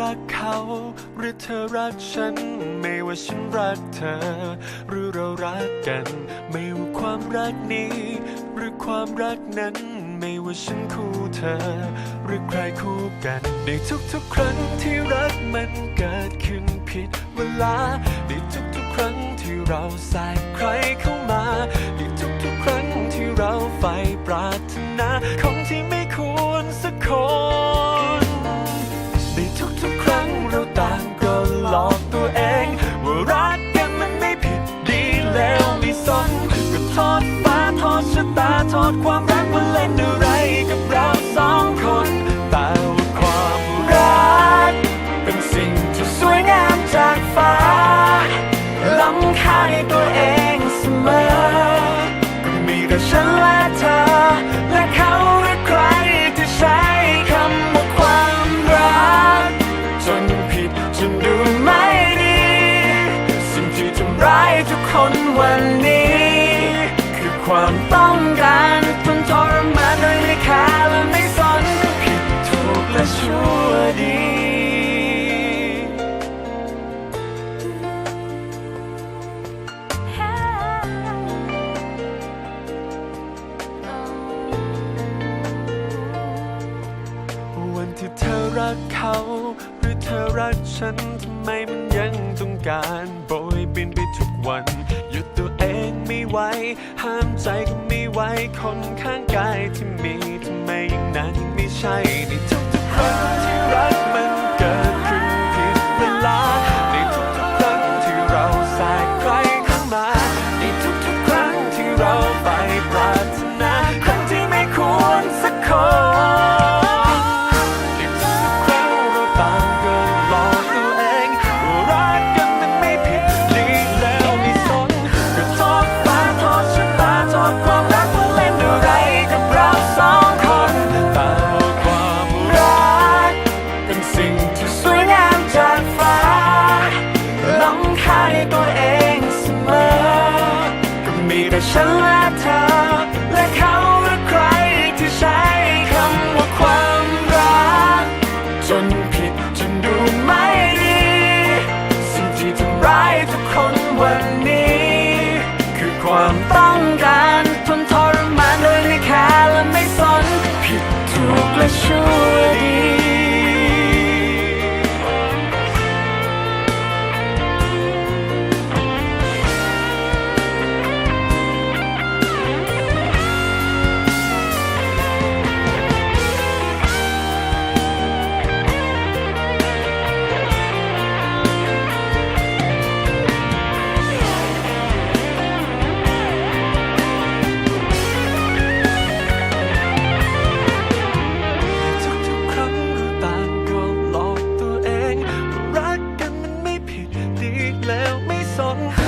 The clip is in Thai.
รักเขา หรือเธอรักฉัน ไม่ว่าฉันรักเธอ หรือเรารักกัน ไม่ว่าความรักนี้ หรือความรักนั้น ไม่ว่าฉันคู่เธอ หรือใครคู่กันในทุกๆ ครั้งที่รักมันเกิดขึ้นผิดเวลาในทุกๆ ครั้งที่เราส่ใอกตัวเอง ว่ารักกันมันไม่ผิดดีแล้วไม่สนก็โทษฟ้าโทษชะตาโทษความรัก ความต้องการทนทรมานโดยไม่ค่าและไม่สนผิดถูกและชั่วดีวันที่เธอรักเขา หรือเธอรักฉันทำไมมันยังต้องการ โบยบินไปทุกวันหยุดตัว ไหว ห้ามใจก็ไม่ไหว คนข้างกายที่มีทำไมยังนั้นยังไม่ใช่ในทุกๆครั้งที่รักมันเกิดขึ้นผิดเวลา ในทุกๆครั้งที่เราสายใครเข้ามา ในทุกๆครั้งที่เราไป แต่ฉันและเธอและเขาและใครที่ใช้คำว่าความรัก จนผิดจนดูไม่ดี สิ่งที่ทำร้ายทุกคนวันนี้ คือความต้องการทนทรมานโดยไม่แคร์และไม่สนผิดถูกและชั่ว on.